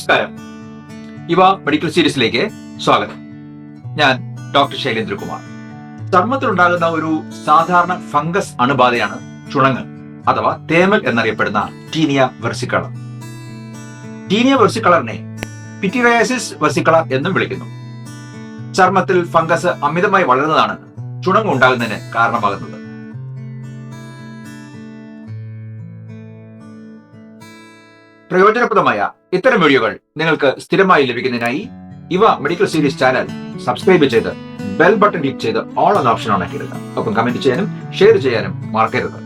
നമസ്കാരം. ഇവ മെഡിക്കൽ സീരീസിലേക്ക് സ്വാഗതം. ഞാൻ ഡോക്ടർ ശൈലേന്ദ്രകുമാർ. ചർമ്മത്തിലുണ്ടാകുന്ന ഒരു സാധാരണ ഫംഗസ് അണുബാധയാണ് ചുണങ്ങ് അഥവാ തേമൽ എന്നറിയപ്പെടുന്ന ടീനിയ വെർസിക്കളർ. ടീനിയ വെർസിക്കളറിനെ പിറ്റിറയാസിസ് വെർസിക്കളർ എന്നും വിളിക്കുന്നു. ചർമ്മത്തിൽ ഫംഗസ് അമിതമായി വളരുന്നതാണ് ചുണങ്ങ് ഉണ്ടാകുന്നതിന് കാരണമാകുന്നത്. പ്രയോജനപ്രദമായ ഇത്തരം വീഡിയോകൾ നിങ്ങൾക്ക് സ്ഥിരമായി ലഭിക്കുന്നതിനായി ഇവ മെഡിക്കൽ സീരീസ് ചാനൽ സബ്സ്ക്രൈബ് ചെയ്ത് ബെൽ ബട്ടൺ ക്ലിക്ക് ചെയ്ത് ഓൾ എന്ന ഓപ്ഷൻ ഓൺ ആക്കിയിടുക ഒപ്പം കമന്റ് ചെയ്യാനും ഷെയർ ചെയ്യാനും മറക്കരുത്.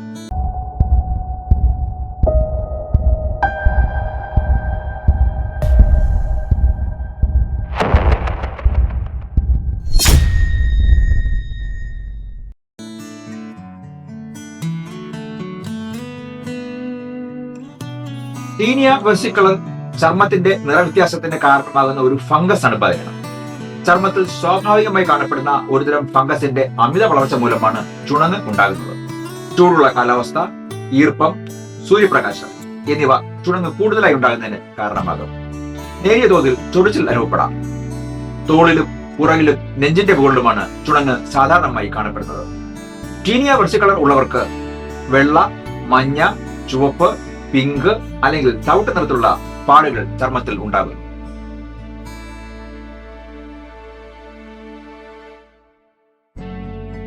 ടീനിയ വെസിക്കളർ ചർമ്മത്തിന്റെ നിറവ്യത്യാസത്തിന് കാരണമാകുന്ന ഒരു ഫംഗസ് ആണ് അണുബാധയാണ് ചർമ്മത്തിൽ സ്വാഭാവികമായി കാണപ്പെടുന്ന ഒരുതരം ഫംഗസിന്റെ അമിത വളർച്ച മൂലമാണ് ചുണങ്ങ് ഉണ്ടാകുന്നത്. ചൂടുള്ള കാലാവസ്ഥ ഈർപ്പം സൂര്യപ്രകാശം എന്നിവ ചുണങ്ങ് കൂടുതലായി ഉണ്ടാകുന്നതിന് കാരണമാകും. നേരിയ തോതിൽ ചൊടിച്ചിൽ അനുഭവപ്പെടാം. തോളിലും പുറകിലും നെഞ്ചിന്റെ മുകളിലുമാണ് ചുണങ്ങ് സാധാരണമായി കാണപ്പെടുന്നത്. ടീനിയ വെർസിക്കളർ ഉള്ളവർക്ക് വെള്ള മഞ്ഞ ചുവപ്പ് പിങ്ക് അല്ലെങ്കിൽ തവിട്ട് നിറത്തിലുള്ള പാടുകൾ ചർമ്മത്തിൽ ഉണ്ടാകുന്നു.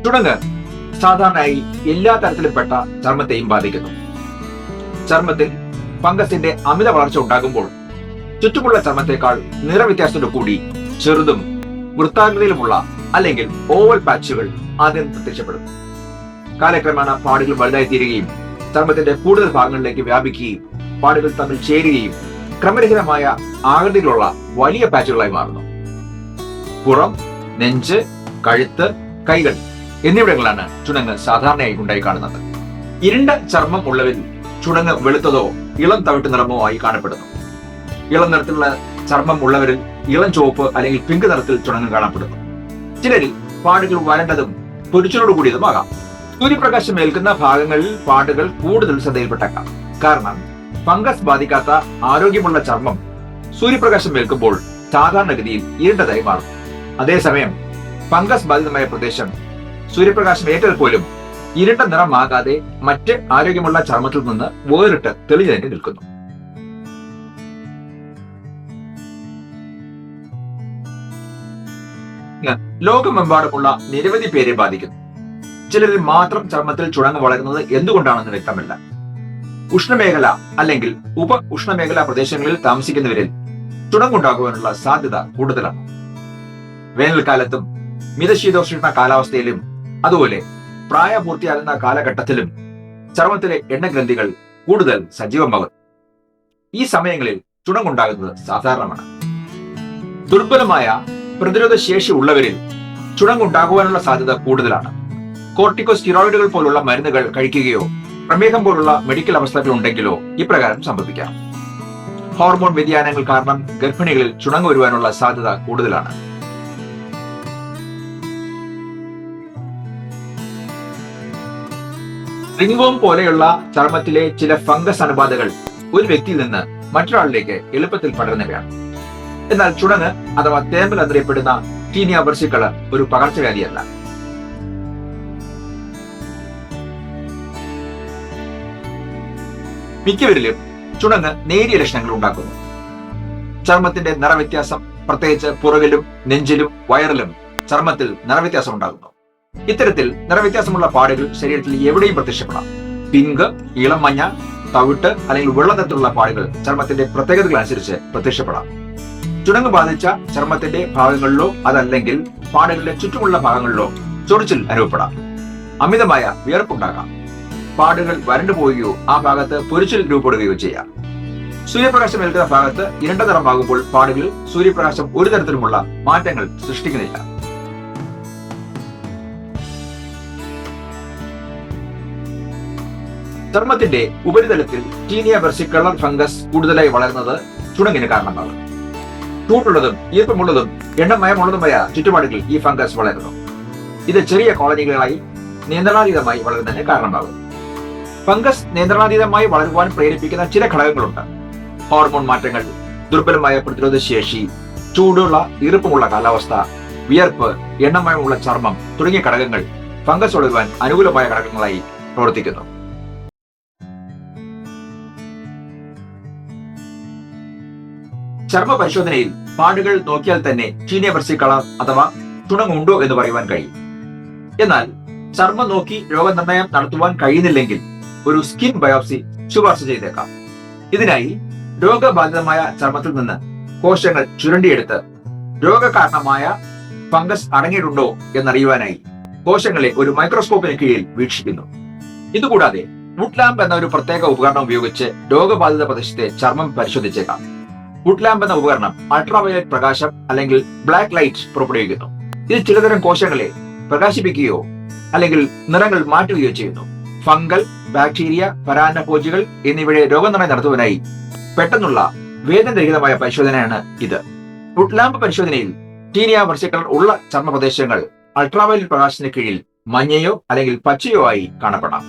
ചുണങ്ങ് സാധാരണയായി എല്ലാ തരത്തിലുംപ്പെട്ട ചർമ്മത്തെയും ബാധിക്കുന്നു. ചർമ്മത്തിൽ ഫംഗസിന്റെ അമിത വളർച്ച ഉണ്ടാകുമ്പോൾ ചുറ്റുമുള്ള ചർമ്മത്തെക്കാൾ നിറവ്യത്യാസത്തോടു കൂടി ചെറുതും വൃത്താകൃതിയിലുമുള്ള അല്ലെങ്കിൽ ഓവൽ പാച്ചുകൾ ആദ്യം പ്രത്യക്ഷപ്പെടും. കാലക്രമേണ പാടുകൾ വലുതായി തീരുകയും ചർമ്മത്തിന്റെ കൂടുതൽ ഭാഗങ്ങളിലേക്ക് വ്യാപിക്കുകയും പാടുകൾ തമ്മിൽ ചേരുകയും ക്രമരഹിതമായ ആകൃതിയിലുള്ള വലിയ പാച്ചുകളായി മാറുന്നു. പുറം നെഞ്ച് കഴുത്ത് കൈകൾ എന്നിവിടങ്ങളാണ് ചുണങ്ങ് സാധാരണയായി ഉണ്ടായി കാണുന്നത്. ഇരുണ്ട ചർമ്മം ഉള്ളവരിൽ ചുണങ്ങ് വെളുത്തതോ ഇളം തവിട്ട് നിറമോ ആയി കാണപ്പെടുന്നു. ഇളം നിറത്തിലുള്ള ചർമ്മം ഉള്ളവരിൽ ഇളം ചുവപ്പ് അല്ലെങ്കിൽ പിങ്ക് നിറത്തിൽ ചുണങ്ങ് കാണപ്പെടുന്നു. ചിലരിൽ പാടുകൾ വരണ്ടതും പൊരിച്ചിലോട് കൂടിയതുമാകാം സൂര്യപ്രകാശം ഏൽക്കുന്ന ഭാഗങ്ങളിൽ പാടുകൾ കൂടുതൽ ശ്രദ്ധയിൽപ്പെട്ടേക്കാം. കാരണം ഫംഗസ് ബാധിക്കാത്ത ആരോഗ്യമുള്ള ചർമ്മം സൂര്യപ്രകാശം ഏൽക്കുമ്പോൾ സാധാരണഗതിയിൽ ഇരുണ്ടതായി മാറും. അതേസമയം ഫംഗസ് ബാധിതമായ പ്രദേശം സൂര്യപ്രകാശം ഏറ്റാൽ പോലും ഇരുണ്ട നിറമാകാതെ മറ്റ് ആരോഗ്യമുള്ള ചർമ്മത്തിൽ നിന്ന് വേറിട്ട് തെളിഞ്ഞു തന്നെ നിൽക്കുന്നു. ലോകമെമ്പാടുമുള്ള നിരവധി പേരെ ബാധിക്കുന്നു. ചിലരിൽ മാത്രം ചർമ്മത്തിൽ ചുണങ്ങ് വളരുന്നത് എന്തുകൊണ്ടാണെന്ന് വ്യക്തമല്ല. ഉഷ്ണമേഖല അല്ലെങ്കിൽ ഉപ ഉഷ്ണമേഖലാ പ്രദേശങ്ങളിൽ താമസിക്കുന്നവരിൽ ചുണങ്ങുണ്ടാകുവാനുള്ള സാധ്യത കൂടുതലാണ്. വേനൽക്കാലത്തും മിതശീതോഷ്ണ കാലാവസ്ഥയിലും അതുപോലെ പ്രായപൂർത്തിയാകുന്ന കാലഘട്ടത്തിലും ചർമ്മത്തിലെ എണ്ണഗ്രന്ഥികൾ കൂടുതൽ സജീവമാകും ഈ സമയങ്ങളിൽ ചുണങ്ങുണ്ടാകുന്നത് സാധാരണമാണ്. ദുർബലമായ പ്രതിരോധ ശേഷി ഉള്ളവരിൽ ചുണങ്ങുണ്ടാകുവാനുള്ള സാധ്യത കൂടുതലാണ്. കോർട്ടിക്കോസ്റ്റിറോയിഡുകൾ പോലുള്ള മരുന്നുകൾ കഴിക്കുകയോ പ്രമേഹം പോലുള്ള മെഡിക്കൽ അവസ്ഥകൾ ഉണ്ടെങ്കിലോ ഇപ്രകാരം സംഭവിക്കാം. ഹോർമോൺ വ്യതിയാനങ്ങൾ കാരണം ഗർഭിണികളിൽ ചുണങ്ങ് വരുവാനുള്ള സാധ്യത കൂടുതലാണ്. റിംഗോം പോലെയുള്ള ചർമ്മത്തിലെ ചില ഫംഗസ് അണുബാധകൾ ഒരു വ്യക്തിയിൽ നിന്ന് മറ്റൊരാളിലേക്ക് എളുപ്പത്തിൽ പടരുന്നവയാണ്. എന്നാൽ ചുണങ്ങ് അഥവാ തേമ്പൽ എന്നറിയപ്പെടുന്ന ടീനിയ വെർസിക്കളർ ഒരു പകർച്ചവ്യാധിയല്ല. മിക്കവരിലും ചുണങ്ങ് നേരിയ ലക്ഷണങ്ങൾ ഉണ്ടാക്കുന്നു. ചർമ്മത്തിന്റെ നിറവ്യത്യാസം പ്രത്യേകിച്ച് പുറകിലും നെഞ്ചിലും വയറിലും ചർമ്മത്തിൽ നിറവ്യത്യാസം ഉണ്ടാകുന്നു. ഇത്തരത്തിൽ നിറവ്യത്യാസമുള്ള പാടുകൾ ശരീരത്തിൽ എവിടെയും പ്രത്യക്ഷപ്പെടാം. പിങ്ക് ഇളം മഞ്ഞ തവിട്ട് അല്ലെങ്കിൽ വെള്ളത്തരത്തിലുള്ള പാടുകൾ ചർമ്മത്തിന്റെ പ്രത്യേകതകൾ അനുസരിച്ച് പ്രത്യക്ഷപ്പെടാം. ചുണങ്ങ് ബാധിച്ച ചർമ്മത്തിന്റെ ഭാഗങ്ങളിലോ അതല്ലെങ്കിൽ പാടുകളുടെ ചുറ്റുമുള്ള ഭാഗങ്ങളിലോ ചൊറിച്ചിൽ അനുഭവപ്പെടാം. അമിതമായ വിയർപ്പുണ്ടാകാം. പാടുകൾ വരണ്ടു പോവുകയോ ആ ഭാഗത്ത് പൊരിച്ചിൽ രൂപപ്പെടുകയോ ചെയ്യാം. സൂര്യപ്രകാശം ഏൽക്കുന്ന ഭാഗത്ത് ഇരണ്ട നിറമാകുമ്പോൾ പാടുകളിൽ സൂര്യപ്രകാശം ഒരു തരത്തിലുമുള്ള മാറ്റങ്ങൾ സൃഷ്ടിക്കുന്നില്ല. ചർമ്മത്തിന്റെ ഉപരിതലത്തിൽ ടീനിയ വെർസിക്കളർ ഫംഗസ് കൂടുതലായി വളരുന്നത് ചുണങ്ങിന് കാരണമാണ്. ചൂടുള്ളതും ഈർപ്പമുള്ളതും എണ്ണമയമുള്ളതുമായ ചുറ്റുപാടുകളിൽ ഈ ഫംഗസ് വളരുന്നു. ഇത് ചെറിയ കോളനികളായി നിയന്ത്രണാതീതമായി വളരുന്നതിന് കാരണമാകും ഫംഗസ് നിയന്ത്രണാതീതമായി വളരുവാൻ പ്രേരിപ്പിക്കുന്ന ചില ഘടകങ്ങളുണ്ട്. ഹോർമോൺ മാറ്റങ്ങൾ ദുർബലമായ പ്രതിരോധ ശേഷി ചൂടുള്ള ഈർപ്പമുള്ള കാലാവസ്ഥ വിയർപ്പ് എണ്ണമയമുള്ള ചർമ്മം തുടങ്ങിയ ഘടകങ്ങൾ ഫംഗസ് ഒഴുകുവാൻ അനുകൂലമായ ഘടകങ്ങളായി പ്രവർത്തിക്കുന്നു. ചർമ്മ പരിശോധനയിൽ പാടുകൾ നോക്കിയാൽ തന്നെ ചീനിയ കളർ അഥവാ ചുണങ്ങുണ്ടോ എന്ന് പറയുവാൻ കഴിയും. എന്നാൽ ചർമ്മം നോക്കി രോഗനിർണയം നടത്തുവാൻ കഴിയുന്നില്ലെങ്കിൽ ഒരു സ്കിൻ ബയോപ്സി ശുപാർശ ചെയ്തേക്കാം. ഇതിനായി രോഗബാധിതമായ ചർമ്മത്തിൽ നിന്ന് കോശങ്ങൾ ചുരണ്ടിയെടുത്ത് രോഗകാരണമായ ഫംഗസ് അടങ്ങിയിട്ടുണ്ടോ എന്നറിയുവാനായി കോശങ്ങളെ ഒരു മൈക്രോസ്കോപ്പിന് കീഴിൽ വീക്ഷിക്കുന്നു. ഇതുകൂടാതെ വുഡ് ലാമ്പ് എന്ന ഒരു പ്രത്യേക ഉപകരണം ഉപയോഗിച്ച് രോഗബാധിത പ്രദേശത്തെ ചർമ്മം പരിശോധിച്ചേക്കാം. വുഡ് ലാമ്പ് എന്ന ഉപകരണം അൾട്രാവയലറ്റ് പ്രകാശം അല്ലെങ്കിൽ ബ്ലാക്ക് ലൈറ്റ് പുറപ്പെടുവിക്കുന്നു. ഇത് ചിലതരം കോശങ്ങളെ പ്രകാശിപ്പിക്കുകയോ അല്ലെങ്കിൽ നിറങ്ങൾ മാറ്റുകയോ ചെയ്യുന്നു. ഫംഗൽ ബാക്ടീരിയ പരാന്നഭോജികൾ എന്നിവയുടെ രോഗനിർണയം നടത്തുവാനായി പെട്ടെന്നുള്ള വേദനരഹിതമായ പരിശോധനയാണ് ഇത്. വുഡ് ലാമ്പ് പരിശോധനയിൽ ടീനിയ വർഷക്കൾ ഉള്ള ചർമ്മപ്രദേശങ്ങൾ അൾട്രാവയലറ്റ് പ്രകാശത്തിന് കീഴിൽ മഞ്ഞയോ അല്ലെങ്കിൽ പച്ചയോ ആയി കാണപ്പെടാം.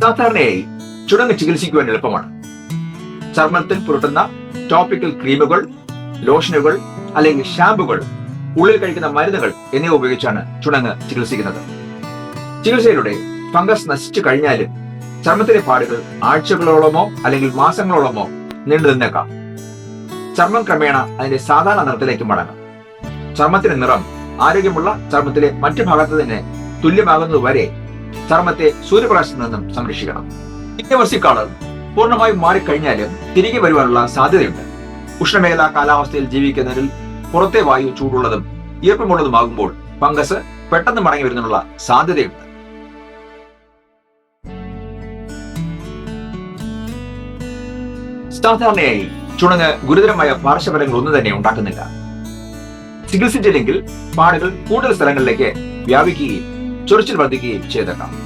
സാധാരണയായി ചുടങ്ങ് ചികിത്സിക്കുവാൻ എളുപ്പമാണ്. ചർമ്മത്തിൽ പുരട്ടുന്ന ടോപ്പിക്കൽ ക്രീമുകൾ ലോഷനുകൾ അല്ലെങ്കിൽ ഷാമ്പുകൾ ഉള്ളിൽ കഴിക്കുന്ന മരുന്നുകൾ എന്നിവ ഉപയോഗിച്ചാണ് ചുണങ്ങ് ചികിത്സിക്കുന്നത്. ചികിത്സയിലൂടെ ഫംഗസ് നശിച്ചു കഴിഞ്ഞാലും ചർമ്മത്തിലെ പാടുകൾ ആഴ്ചകളോളമോ അല്ലെങ്കിൽ മാസങ്ങളോളമോ നീണ്ടു നിന്നേക്കാം. ചർമ്മം ക്രമേണ അതിന്റെ സാധാരണ നിറത്തിലേക്ക് മടങ്ങും. ചർമ്മത്തിന്റെ നിറം ആരോഗ്യമുള്ള ചർമ്മത്തിലെ മറ്റു ഭാഗത്ത് തന്നെ തുല്യമാകുന്നത് വരെ ചർമ്മത്തെ സൂര്യപ്രകാശത്തിൽ നിന്നും സംരക്ഷിക്കണം. ഇന്ത്യ വർഷിക്കാളർ പൂർണമായും മാറിക്കഴിഞ്ഞാലും തിരികെ വരുവാനുള്ള സാധ്യതയുണ്ട്. ഉഷ്ണമേഖലാ കാലാവസ്ഥയിൽ ജീവിക്കുന്നതിൽ പുറത്തെ വായു ചൂടുള്ളതും ഈർപ്പമുള്ളതുമാകുമ്പോൾ ഫംഗസ് പെട്ടെന്ന് മടങ്ങി വരുന്നതിനുള്ള സാധ്യതയുണ്ട്. സാധാരണയായി ചുണങ്ങ് ഗുരുതരമായ പാർശ്വഫലങ്ങൾ ഒന്നും തന്നെ ഉണ്ടാക്കുന്നില്ല. ചികിത്സിച്ചില്ലെങ്കിൽ പാടുകൾ കൂടുതൽ സ്ഥലങ്ങളിലേക്ക് വ്യാപിക്കുകയും ചൊറിച്ചിൽ വർദ്ധിക്കുകയും ചെയ്തേക്കാം.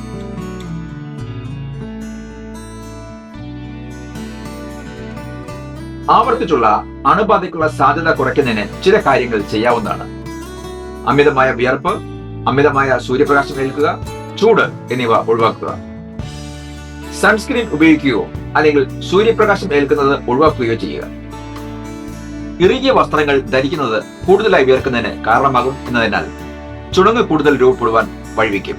ആവർത്തിച്ചുള്ള അണുബാധയ്ക്കുള്ള സാധ്യത കുറയ്ക്കുന്നതിന് ചില കാര്യങ്ങൾ ചെയ്യാവുന്നതാണ്. അമിതമായ വിയർപ്പ് അമിതമായ സൂര്യപ്രകാശം ഏൽക്കുക ചൂട് എന്നിവ ഒഴിവാക്കുക. സൺസ്ക്രീൻ ഉപയോഗിക്കുകയോ അല്ലെങ്കിൽ സൂര്യപ്രകാശം ഏൽക്കുന്നത് ഒഴിവാക്കുകയോ ചെയ്യുക. ഇറുകിയ വസ്ത്രങ്ങൾ ധരിക്കുന്നത് കൂടുതലായി വിയർക്കുന്നതിന് കാരണമാകും എന്നതിനാൽ ചുണങ്ങ് കൂടുതൽ രൂപപ്പെടുവാൻ വഴിവെക്കും.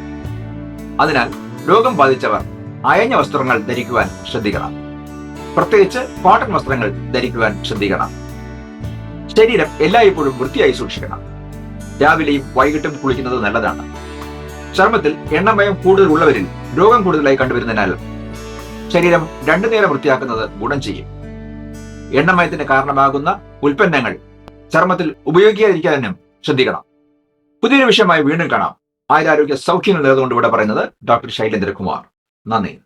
അതിനാൽ രോഗം ബാധിച്ചവർ അയഞ്ഞ വസ്ത്രങ്ങൾ ധരിക്കുവാൻ ശ്രദ്ധിക്കണം. പ്രത്യേകിച്ച് കോട്ടൺ വസ്ത്രങ്ങൾ ധരിക്കുവാൻ ശ്രദ്ധിക്കണം. ശരീരം എല്ലായ്പ്പോഴും വൃത്തിയായി സൂക്ഷിക്കണം. രാവിലെയും വൈകിട്ടും കുളിക്കുന്നത് നല്ലതാണ്. ചർമ്മത്തിൽ എണ്ണമയം കൂടുതൽ ഉള്ളവരിൽ രോഗം കൂടുതലായി കണ്ടുവരുന്നതിനാൽ ശരീരം രണ്ടു നേരം വൃത്തിയാക്കുന്നത് ഗുണം ചെയ്യും. എണ്ണമയത്തിന് കാരണമാകുന്ന ഉൽപ്പന്നങ്ങൾ ചർമ്മത്തിൽ ഉപയോഗിക്കാതിരിക്കാനും ശ്രദ്ധിക്കണം. പുതിയൊരു വിഷയമായി വീണ്ടും കാണാം. ആയുരാരോഗ്യ സൗഖ്യങ്ങൾ നേർന്നുകൊണ്ട് ഇവിടെ പറയുന്നത് ഡോക്ടർ ശൈലേന്ദ്രകുമാർ. നന്ദി.